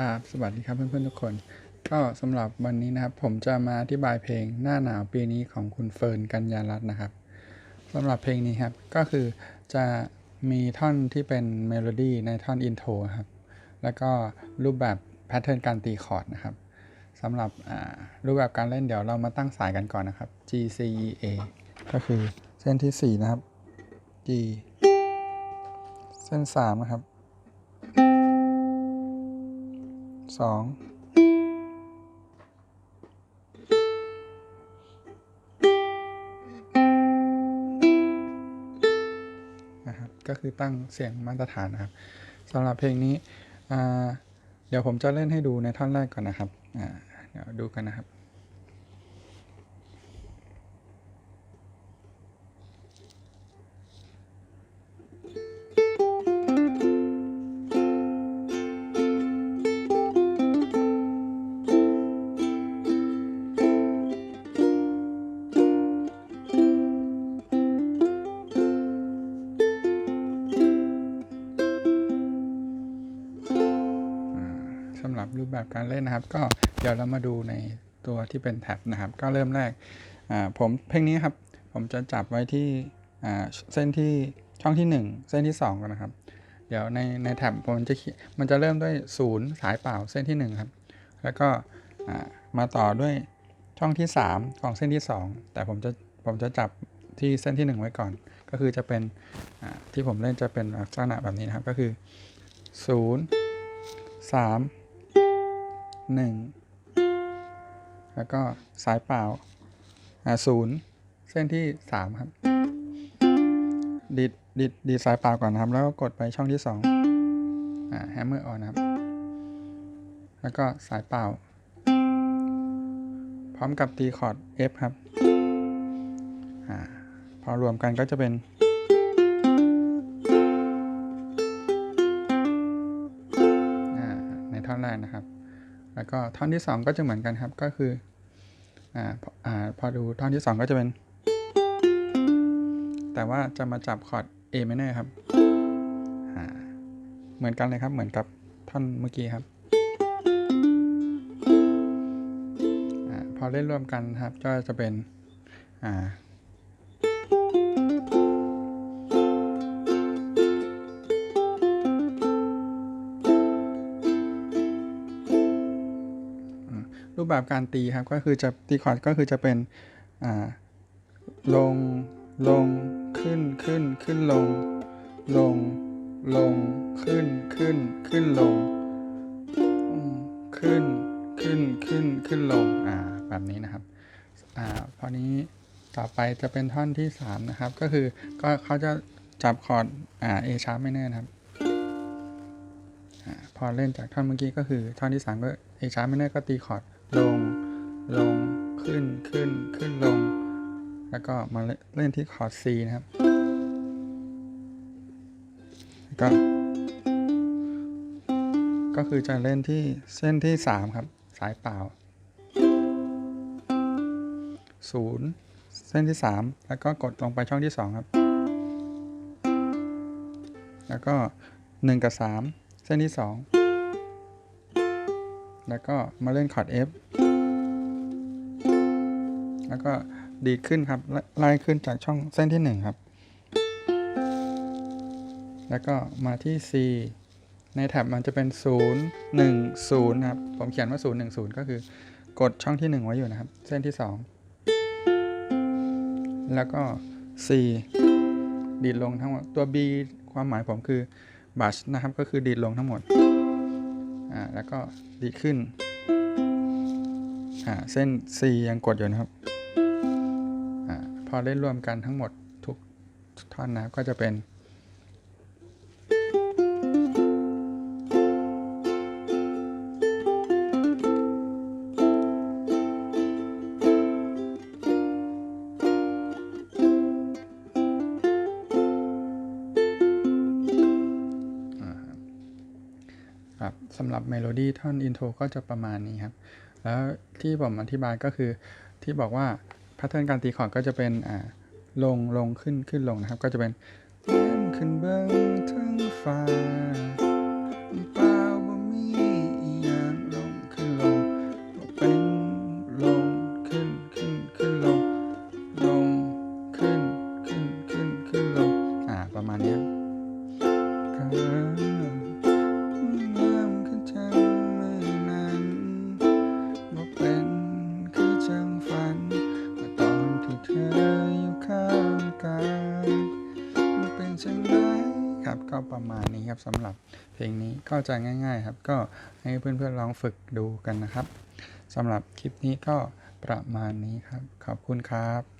ครับสวัสดีครับเพื่อนๆทุกคน ก็สำหรับวันนี้นะครับ ผมจะมาอธิบายเพลงหน้าหนาวปีนี้ของคุณเฟิร์นกัญญารัตน์นะครับสำหรับเพลงนี้ครับก็คือจะมีท่อนที่เป็นเมโลดี้ในท่อนอินโทรครับแล้วก็รูปแบบแพทเทิร์นการตีคอร์ดนะครับสำหรับรูปแบบการเล่นเดี๋ยวเรามาตั้งสายกันก่อนนะครับ G C E A ก็คือเส้นที่ 4 นะครับ G เส้น 3 นะครับ สองนะครับก็คือตั้งเสียงมาตรฐานนะครับสำหรับเพลงนี้ เดี๋ยวผมจะเล่นให้ดูในท่อนแรกก่อนนะครับเดี๋ยวดูกันนะครับ สำหรับรูปแบบการเล่นนะครับ ก็เดี๋ยวเรามาดูในตัวที่เป็นแท็บนะครับ ก็เริ่มแรกผมเพลงนี้ครับ ผมจะจับไว้ที่เส้นที่ช่องที่ 1 เส้นที่ 2 กันนะครับ เดี๋ยวในในแท็บผมจะมันจะเริ่มด้วยศูนย์สายเปล่าเส้นที่ 1 ครับ แล้วก็มาต่อด้วยช่องที่ 3 ของเส้นที่ 2 แต่ผมจะผมจะจับที่เส้นที่ 1 ไว้ก่อน ก็คือจะเป็นที่ผมเล่นจะเป็นลักษณะแบบนี้นะครับ ก็คือ 0 3 หนึ่งแล้วก็สายเปล่าอ่าศูนย์เส้นที่สามครับ ดีดดีดดีสายเปล่าก่อนนะครับ แล้วก็กดไปช่องที่สองอ่าแฮมเมอร์ออนนะครับ แล้วก็สายเปล่า พร้อมกับตีคอร์ด F ครับอ่าพอรวมกันก็จะเป็น ก็ท่อนที่ 2 ก็จะเหมือนกันครับก็คืออ่าพออ่าพอดูท่อนที่ 2 ก็จะเป็น แต่ว่าจะมาจับคอร์ด A minor ครับเหมือนกันเลยครับเหมือนกับท่อนเมื่อกี้ครับอพอเล่นร่วมกันครับก็จะเป็นอ่า แบบการตีครับก็คือจะตีคอร์ดก็คือจะเป็นลงลงขึ้นขึ้นขึ้นลง ลงลงขึ้นขึ้นขึ้นลงขึ้นขึ้นขึ้นขึ้นลงอ่าแบบนี้นะครับอ่าพอนี้ต่อไปจะเป็นท่อนที่ 3 นะครับ ก็คือก็เขาจะจับคอร์ดอ่า A sharp minor นะครับอ่าพอเล่นจากท่อนเมื่อกี้ก็คือท่อนที่ 3 ก็ A sharp minor ก็ตีคอร์ด ลง ลง ขึ้น ขึ้น ขึ้น ลง แล้วก็มาเล่นที่คอร์ด C นะครับ แล้วก็ ก็คือจะเล่นที่เส้นที่ 3 ครับ สายเปล่า 0 เส้นที่ 3 แล้วก็กดลงไปช่องที่ 2 ครับ แล้วก็ 1 กับ 3 เส้นที่ 2 แล้วก็มาเล่นคอร์ด F แล้วก็ดีขึ้นครับไล่ไล่ขึ้นจากช่องเส้นที่ 1 ครับ แล้วก็มาที่ C ในแท็บมันจะเป็น 0 1 0 ครับ ผมเขียนว่า 0 1 0 ก็คือกดช่องที่ 1 ไว้อยู่นะครับ เส้นที่ 2 แล้วก็ C ดีดลงทั้งหมด ตัว B ความหมายผมคือบัชนะครับ ก็คือดีดลงทั้งหมด อ่าแล้วก็ดีขึ้นอ่าเส้น C ยังกดอยู่นะครับอ่าพอเล่นรวมกันทั้งหมดทุกท่อนนะครับก็จะเป็น สำหรับเมโลดี้ท่อนอินโทรก็จะประมาณนี้ครับ แล้วที่ผมอธิบายก็คือที่บอกว่าพทเทิร์นการตีคอร์ดก็จะเป็นอ่าลงลงขึ้นขึ้นลงนะครับ ก็จะเป็นแต้มขึ้นเบิ้งทั้งฟ้า ประมาณนี้ครับสำหรับเพลงนี้ก็จะง่าย ๆ ครับ ก็ให้เพื่อนๆลองฝึกดูกันนะครับสำหรับคลิปนี้ก็ประมาณนี้ครับ ขอบคุณครับ